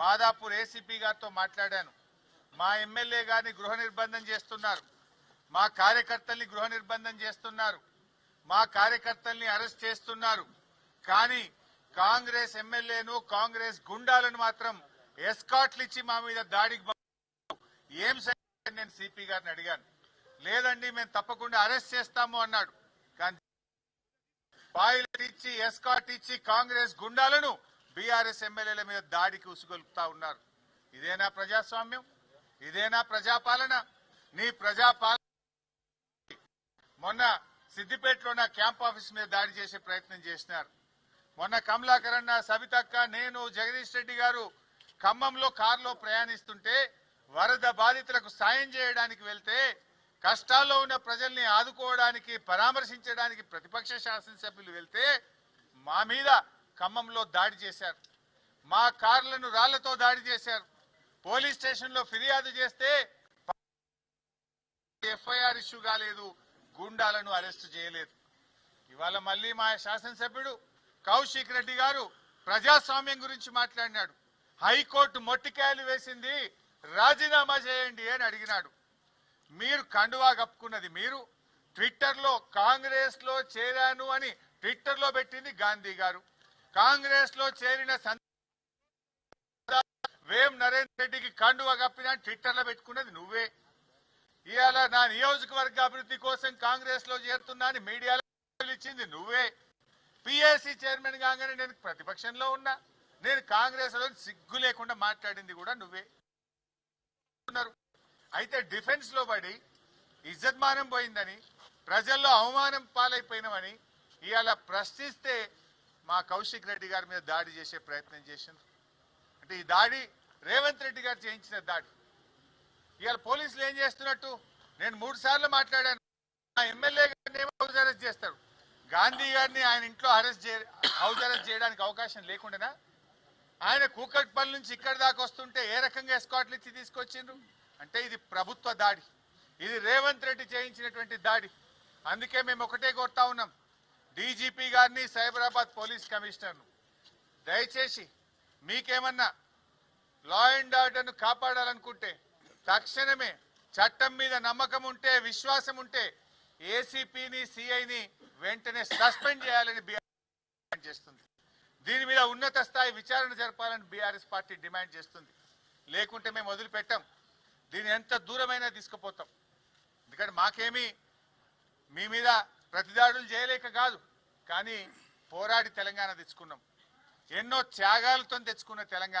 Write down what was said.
Madhapur ACP గారితో మాట్లాడాను. మా ఎమ్మెల్యే గారిని గృహ నిర్బంధం చేస్తున్నారు. మా కార్యకర్తల్ని గృహ నిర్బంధం చేస్తున్నారు. మా కార్యకర్తల్ని అరెస్ట్ చేస్తున్నారు. కానీ కాంగ్రెస్ ఎమ్మెల్యేను కాంగ్రెస్ గుండాలను మాత్రం ఎస్కాట్లు ఇచ్చి మా మీద దాడికి ఏం సంగతి నేను సిపి గారిని అడిగాను. లేదండి మేము తప్పకుండా అరెస్ట్ చేస్తాము అన్నాడు. కానీ పాయిలట్ ఇచ్చి ఎస్కాట్ ఇచ్చి కాంగ్రెస్ గుండాలను బీఆర్ఎస్ ఎమ్మెల్యేల మీద దాడికి ఉసుగొలుపుతా ఉన్నారు. ఇదేనా ప్రజాస్వామ్యం? ఇదేనా ప్రజాపాలన? నీ ప్రజాపాలన మొన్న సిద్దిపేటలో నా క్యాంప్ ఆఫీస్ మీద దాడి చేసే ప్రయత్నం చేసినారు. మొన్న కమలాకరణ సవితక్క నేను జగదీష్ రెడ్డి గారు ఖమ్మంలో కారులో ప్రయాణిస్తుంటే వరద బాధితులకు సాయం చేయడానికి వెళ్తే కష్టాల్లో ఉన్న ప్రజల్ని ఆదుకోవడానికి పరామర్శించడానికి ప్రతిపక్ష శాసనసభ్యులు వెళ్తే మా మీద ఖమ్మంలో దాడి చేశారు. మా కార్లను రాళ్ళతో దాడి చేశారు. పోలీస్ స్టేషన్లో ఫిర్యాదు చేస్తే ఎఫ్ఐఆర్ ఇష్యూ కాలేదు గుండాలను అరెస్ట్ చేయలేదు. ఇవాళ మళ్ళీ మా శాసనసభ్యుడు కౌశిక్ రెడ్డి గారు ప్రజాస్వామ్యం గురించి మాట్లాడినాడు. హైకోర్టు మొట్టికాయలు వేసింది రాజీనామా చేయండి అని అడిగినాడు. మీరు కండువా కప్పుకున్నది మీరు ట్విట్టర్లో కాంగ్రెస్లో చేరాను అని ట్విట్టర్లో పెట్టింది గాంధీ గారు. కాంగ్రెస్లో చేరిన సంద- వేం నరేందర్ రెడ్డికి కండువా కప్పిన ట్విట్టర్లో పెట్టుకున్నది నువ్వే. ఇవాళ నా నియోజకవర్గ అభివృద్ధి కోసం కాంగ్రెస్లో చేరుతున్నా అని మీడియాలో ఇచ్చింది నువ్వే. పిఎస్సి చైర్మన్ కాగానే నేను ప్రతిపక్షంలో ఉన్నా. నేను కాంగ్రెస్లో సిగ్గు లేకుండా మాట్లాడింది కూడా నువ్వే. అయితే డిఫెన్స్లో పడి ఇజ్జత్మానం పోయిందని ప్రజల్లో అవమానం పాలైపోయినామని ఇవాళ ప్రశ్నిస్తే మా కౌశిక్ రెడ్డి గారి మీద దాడి చేసే ప్రయత్నం చేసింది అంటే ఈ దాడి రేవంత్ రెడ్డి గారు చేయించిన దాడి. ఇవాళ పోలీసులు ఏం చేస్తున్నట్టు? నేను మూడు సార్లు మాట్లాడాను. మా ఎమ్మెల్యే గారిని ఏమో హౌస్ అరెస్ట్ చేస్తారు. గాంధీ గారిని ఆయన ఇంట్లో అరెస్ట్ చే హౌస్ అరెస్ట్ చేయడానికి అవకాశం లేకుండానా? ఆయన కూకట్పల్లి నుంచి ఇక్కడి దాకా వస్తుంటే ఏ రకంగా ఎస్కాట్లు ఇచ్చి తీసుకొచ్చిండ్రు? అంటే ఇది ప్రభుత్వ దాడి. ఇది రేవంత్ రెడ్డి చేయించినటువంటి దాడి. అందుకే మేము ఒకటే కోరుతా ఉన్నాం. డీజీపీ గారిని సైబరాబాద్ పోలీస్ కమిషనర్ను. దయచేసి మీకేమన్నా లా అండ్ ఆర్డర్ను కాపాడాలనుకుంటే తక్షణమే చట్టం మీద నమ్మకం ఉంటే విశ్వాసం ఉంటే ఏసీపీని సిఐని వెంటనే సస్పెండ్ చేయాలని బీఆర్ చేస్తుంది. దీని మీద ఉన్నత స్థాయి విచారణ జరపాలని బీఆర్ఎస్ పార్టీ డిమాండ్ చేస్తుంది. లేకుంటే మేము వదిలిపెట్టాం. దీన్ని ఎంత దూరమైనా తీసుకుపోతాం. ఎందుకంటే మాకేమీ మీ మీద ప్రతిదాడులు చేయలేక కాదు. కానీ పోరాడి తెలంగాణ తెచ్చుకున్నాం. ఎన్నో త్యాగాలతో తెచ్చుకున్న తెలంగాణ.